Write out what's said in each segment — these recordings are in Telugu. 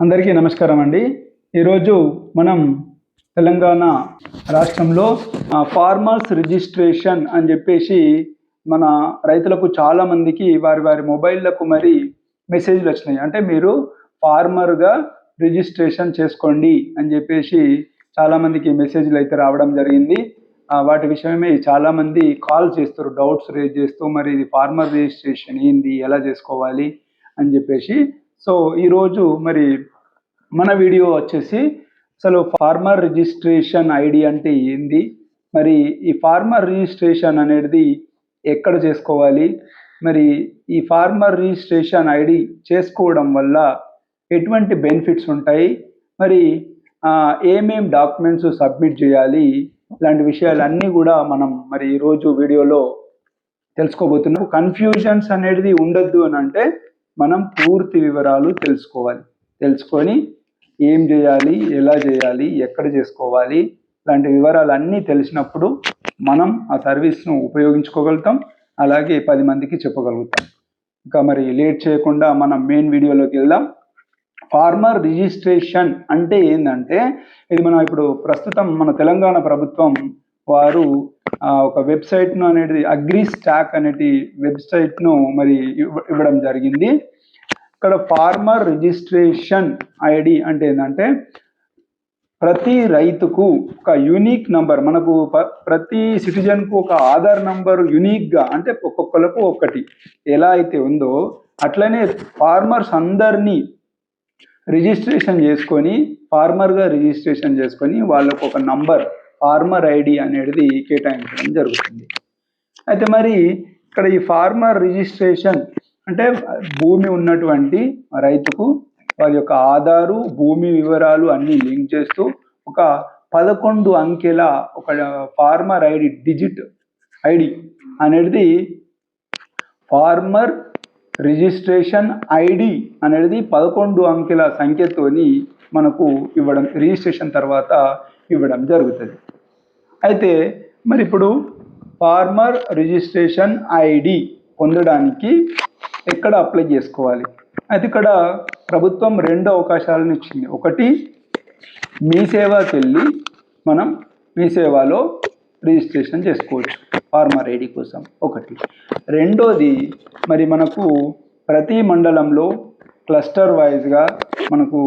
అందరికీ నమస్కారం అండి. ఈరోజు మనం తెలంగాణ రాష్ట్రంలో ఫార్మర్స్ రిజిస్ట్రేషన్ అని చెప్పేసి మన రైతులకు చాలామందికి వారి వారి మొబైల్లకు మరి మెసేజ్లు వచ్చినాయి. అంటే మీరు ఫార్మర్గా రిజిస్ట్రేషన్ చేసుకోండి అని చెప్పేసి చాలామందికి మెసేజ్లు అయితే రావడం జరిగింది. వాటి విషయమే చాలామంది కాల్ చేస్తారు డౌట్స్ రేజ్ చేస్తూ మరి ఇది ఫార్మర్ రిజిస్ట్రేషన్ ఏంది ఎలా చేసుకోవాలి అని చెప్పేసి సో ఈరోజు మరి మన వీడియో వచ్చేసి అసలు ఫార్మర్ రిజిస్ట్రేషన్ ఐడి అంటే ఏంది? మరి ఈ ఫార్మర్ రిజిస్ట్రేషన్ అనేది ఎక్కడ చేసుకోవాలి? మరి ఈ ఫార్మర్ రిజిస్ట్రేషన్ ఐడి చేసుకోవడం వల్ల ఎటువంటి బెనిఫిట్స్ ఉంటాయి? మరి ఏమేం డాక్యుమెంట్స్ సబ్మిట్ చేయాలి? ఇలాంటి విషయాలన్నీ కూడా మనం మరి ఈరోజు వీడియోలో తెలుసుకోబోతున్నాం. కన్ఫ్యూజన్స్ అనేది ఉండొద్దు అని అంటే మనం పూర్తి వివరాలు తెలుసుకోవాలి. తెలుసుకొని ఏం చేయాలి ఎలా చేయాలి ఎక్కడ చేసుకోవాలి ఇలాంటి వివరాలు అన్నీ తెలిసినప్పుడు మనం ఆ సర్వీస్ను ఉపయోగించుకోగలుగుతాం. అలాగే పది మందికి చెప్పగలుగుతాం. ఇంకా మరి లేట్ చేయకుండా మనం మెయిన్ వీడియోలోకి వెళ్దాం. ఫార్మర్ రిజిస్ట్రేషన్ అంటే ఏంటంటే ఇది మనం ఇప్పుడు ప్రస్తుతం మన తెలంగాణ ప్రభుత్వం వారు ఒక వెబ్సైట్ను అనేది అగ్రి స్టాక్ అనేది వెబ్సైట్ను మరి ఇవ్వ- ఇవ్వడం జరిగింది. ఇక్కడ ఫార్మర్ రిజిస్ట్రేషన్ ఐడి అంటే ఏంటంటే ప్రతి రైతుకు ఒక యూనిక్ నంబర్ మనకు ప- ప్రతి సిటిజన్కు ఒక ఆధార్ నంబర్ యూనిక్గా అంటే ఒక్కొక్కలకు ఒక్కటి ఎలా అయితే ఉందో అట్లనే ఫార్మర్స్ అందరినీ రిజిస్ట్రేషన్ చేసుకొని ఫార్మర్గా రిజిస్ట్రేషన్ చేసుకొని వాళ్ళకు ఒక నంబర్ ఫార్మర్ ఐడి అనేది కేటాయించడం జరుగుతుంది. అయితే మరి ఇక్కడ ఈ ఫార్మర్ రిజిస్ట్రేషన్ అంటే భూమి ఉన్నటువంటి రైతుకు వారి యొక్క ఆధారు భూమి వివరాలు అన్నీ లింక్ చేస్తూ ఒక పదకొండు అంకెల ఒక ఫార్మర్ ఐడి డిజిట్ ఐడి అనేది ఫార్మర్ రిజిస్ట్రేషన్ ఐడి అనేది పదకొండు అంకెల సంఖ్యతోని మనకు ఇవ్వడం రిజిస్ట్రేషన్ తర్వాత ఇవ్వడం జరుగుతుంది. అయితే మరి ఇప్పుడు ఫార్మర్ రిజిస్ట్రేషన్ ఐడి పొందడానికి ఎక్కడ అప్లై చేసుకోవాలి? అయితే ఇక్కడ ప్రభుత్వం రెండు అవకాశాలను ఇచ్చింది. ఒకటి మీ సేవాకి వెళ్ళి మనం మీ సేవలో రిజిస్ట్రేషన్ చేసుకోవచ్చు ఫార్మర్ ఐడి కోసం. ఒకటి. రెండోది మరి మనకు ప్రతి మండలంలో క్లస్టర్ వైజ్గా మనకు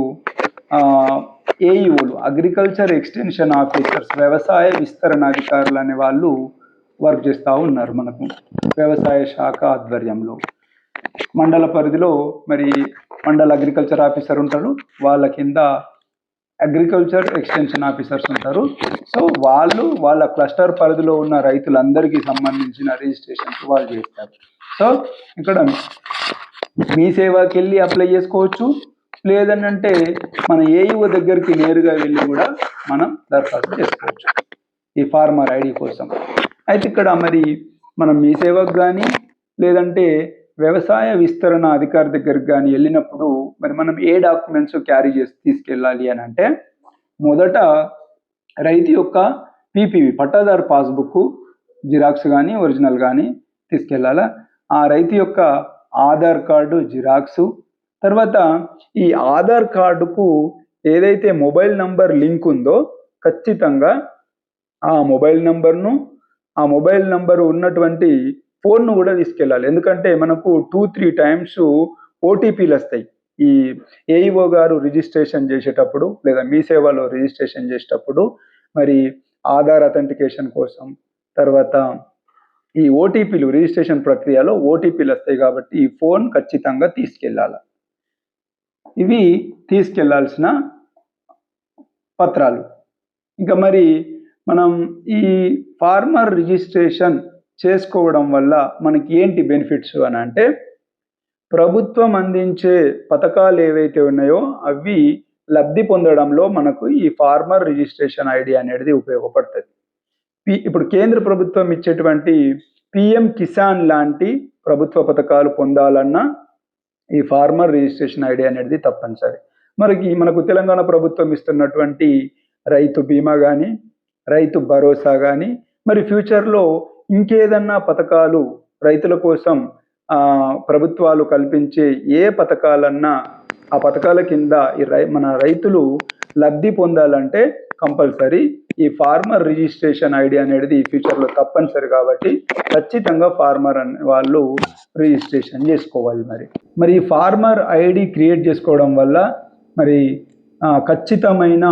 ఏఈఓలు అగ్రికల్చర్ ఎక్స్టెన్షన్ ఆఫీసర్స్ వ్యవసాయ విస్తరణ అధికారులు అనే వాళ్ళు వర్క్ చేస్తూ ఉన్నారు మనకు వ్యవసాయ శాఖ ఆధ్వర్యంలో. మండల పరిధిలో మరి మండల అగ్రికల్చర్ ఆఫీసర్ ఉంటారు వాళ్ళ కింద అగ్రికల్చర్ ఎక్స్టెన్షన్ ఆఫీసర్స్ ఉంటారు. సో వాళ్ళు వాళ్ళ క్లస్టర్ పరిధిలో ఉన్న రైతులందరికీ సంబంధించిన రిజిస్ట్రేషన్స్ వాళ్ళు చేస్తారు. సో ఇక్కడ మీ సేవకి వెళ్ళి అప్లై చేసుకోవచ్చు. లేదనంటే మన ఏఈఓ దగ్గరికి నేరుగా వెళ్ళి కూడా మనం దరఖాస్తు చేసుకోవచ్చు. ఈ ఫార్మర్ ఐడి కోసం. అయితే ఇక్కడ మరి మనం మీ సేవకు కానీ లేదంటే వ్యవసాయ విస్తరణ అధికారి దగ్గరికి కానీ వెళ్ళినప్పుడు మరి మనం ఏ డాక్యుమెంట్స్ క్యారీ చేసి తీసుకెళ్ళాలి అని అంటే మొదట రైతు యొక్క పీపీవి పట్టాదారు పాస్బుక్ జిరాక్స్ కానీ ఒరిజినల్ కానీ తీసుకెళ్ళాలా? ఆ రైతు యొక్క ఆధార్ కార్డు జిరాక్సు తర్వాత ఈ ఆధార్ కార్డుకు ఏదైతే మొబైల్ నంబర్ లింక్ ఉందో ఖచ్చితంగా ఆ మొబైల్ నంబర్ను ఆ మొబైల్ నంబర్ ఉన్నటువంటి ఫోన్ను కూడా తీసుకెళ్ళాలి. ఎందుకంటే మనకు టూ త్రీ టైమ్స్ ఓటీపీలు వస్తాయి. ఈ ఏఈఓ గారు రిజిస్ట్రేషన్ చేసేటప్పుడు లేదా మీ సేవలో రిజిస్ట్రేషన్ చేసేటప్పుడు మరి ఆధార్ అథెంటికేషన్ కోసం తర్వాత ఈ ఓటీపీలు రిజిస్ట్రేషన్ ప్రక్రియలో ఓటీపీలు వస్తాయి కాబట్టి ఈ ఫోన్ ఖచ్చితంగా తీసుకెళ్ళాలి. ఇవి తీసుకెళ్ళాల్సిన పత్రాలు. ఇంకా మరి మనం ఈ ఫార్మర్ రిజిస్ట్రేషన్ చేసుకోవడం వల్ల మనకి ఏంటి బెనిఫిట్స్ అని అంటే ప్రభుత్వం అందించే పథకాలు ఏవైతే ఉన్నాయో అవి లబ్ధి పొందడంలో మనకు ఈ ఫార్మర్ రిజిస్ట్రేషన్ ఐడి అనేది ఉపయోగపడుతుంది. పి- ఇప్పుడు కేంద్ర ప్రభుత్వం ఇచ్చేటువంటి పిఎం కిసాన్ లాంటి ప్రభుత్వ పథకాలు పొందాలన్నా ఈ ఫార్మర్ రిజిస్ట్రేషన్ ఐడి అనేది తప్పనిసరి. మనకి మనకు తెలంగాణ ప్రభుత్వం ఇస్తున్నటువంటి రైతు బీమా కానీ రైతు భరోసా కానీ మరి ఫ్యూచర్లో ఇంకేదన్నా పథకాలు రైతుల కోసం ప్రభుత్వాలు కల్పించే ఏ పథకాలన్నా ఆ పథకాల కింద ఈ రై మన రైతులు లబ్ధి పొందాలంటే కంపల్సరీ ఈ ఫార్మర్ రిజిస్ట్రేషన్ ఐడి అనేది ఈ ఫ్యూచర్లో తప్పనిసరి కాబట్టి ఖచ్చితంగా ఫార్మర్ అనే వాళ్ళు రిజిస్ట్రేషన్ చేసుకోవాలి మరి. మరి ఈ ఫార్మర్ ఐడి క్రియేట్ చేసుకోవడం వల్ల మరి ఖచ్చితమైన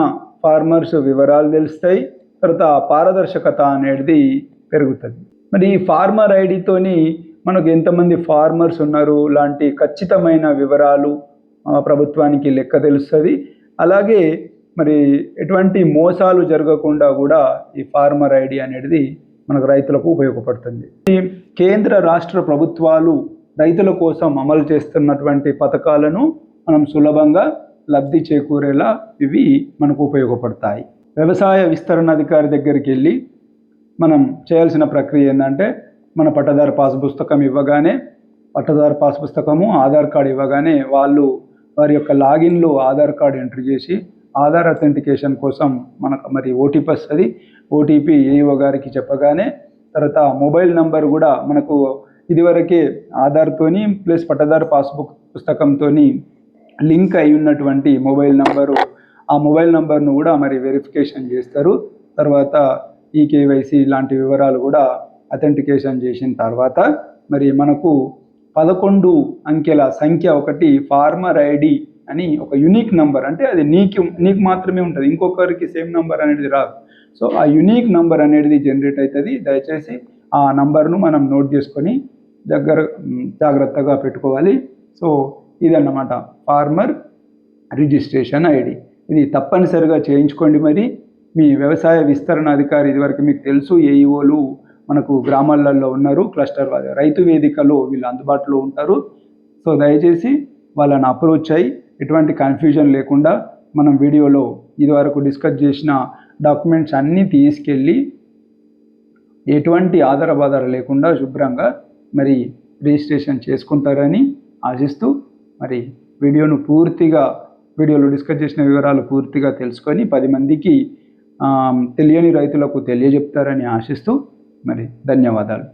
ఫార్మర్స్ వివరాలు తెలుస్తాయి తర్వాత పారదర్శకత అనేది పెరుగుతుంది. మరి ఈ ఫార్మర్ ఐడితోని మనకు ఎంతమంది ఫార్మర్స్ ఉన్నారు లాంటి ఖచ్చితమైన వివరాలు ప్రభుత్వానికి లెక్క తెలుస్తుంది. అలాగే మరి ఎటువంటి మోసాలు జరగకుండా కూడా ఈ ఫార్మర్ ఐడి అనేది మనకు రైతులకు ఉపయోగపడుతుంది. ఈ కేంద్ర రాష్ట్ర ప్రభుత్వాలు రైతుల కోసం అమలు చేస్తున్నటువంటి పథకాలను మనం సులభంగా లబ్ధి చేకూరేలా ఇవి మనకు ఉపయోగపడతాయి. వ్యవసాయ విస్తరణ అధికారి దగ్గరికి వెళ్ళి మనం చేయాల్సిన ప్రక్రియ ఏంటంటే మన పట్టదారు పాస్ పుస్తకం ఇవ్వగానే పట్టదారు పాస్ పుస్తకము ఆధార్ కార్డు ఇవ్వగానే వాళ్ళు వారి యొక్క లాగిన్లో ఆధార్ కార్డు ఎంట్రీ చేసి ఆధార్ అథెంటికేషన్ కోసం మనకు మరి ఓటీపీ వస్తుంది. ఓటీపీ ఏఈఓ గారికి చెప్పగానే తర్వాత మొబైల్ నంబర్ కూడా మనకు ఇదివరకే ఆధార్తోని ప్లస్ పట్టదారు పాస్బుక్ పుస్తకంతోని లింక్ అయి ఉన్నటువంటి మొబైల్ నంబరు ఆ మొబైల్ నంబర్ను కూడా మరి వెరిఫికేషన్ చేస్తారు. తర్వాత ఈ కేవైసీ లాంటి వివరాలు కూడా అథెంటికేషన్ చేసిన తర్వాత మరి మనకు పదకొండు అంకెల సంఖ్య ఒకటి ఫార్మర్ ఐడి అని ఒక యునీక్ నంబర్ అంటే అది నీకు నీకు మాత్రమే ఉంటుంది. ఇంకొకరికి సేమ్ నంబర్ అనేది రాదు. సో ఆ యునీక్ నంబర్ అనేది జనరేట్ అవుతుంది దయచేసి ఆ నంబర్ను మనం నోట్ చేసుకొని దగ్గర జాగ్రత్తగా పెట్టుకోవాలి. సో ఇదన్నమాట. Farmer registration ID. ఇది తప్పనిసరిగా చేయించుకోండి మరి. మీ వ్యవసాయ విస్తరణ అధికారి ఇదివరకు మీకు తెలుసు ఏఈఓలు మనకు గ్రామాలలో ఉన్నారు క్లస్టర్ రైతు వేదికలో వీళ్ళు అందుబాటులో ఉంటారు. సో దయచేసి వాళ్ళని అప్రోచ్ అయ్యి ఎటువంటి కన్ఫ్యూజన్ లేకుండా మనం వీడియోలో ఇదివరకు డిస్కస్ చేసిన డాక్యుమెంట్స్ అన్నీ తీసుకెళ్ళి ఎటువంటి ఆధార బాధార లేకుండా శుభ్రంగా మరి రిజిస్ట్రేషన్ చేసుకుంటారని ఆశిస్తూ మరి వీడియోను పూర్తిగా వీడియోలో డిస్కస్ చేసిన వివరాలు పూర్తిగా తెలుసుకొని పది మందికి తెలియని రైతులకు తెలియజెప్తారని ఆశిస్తూ మరి ధన్యవాదాలు.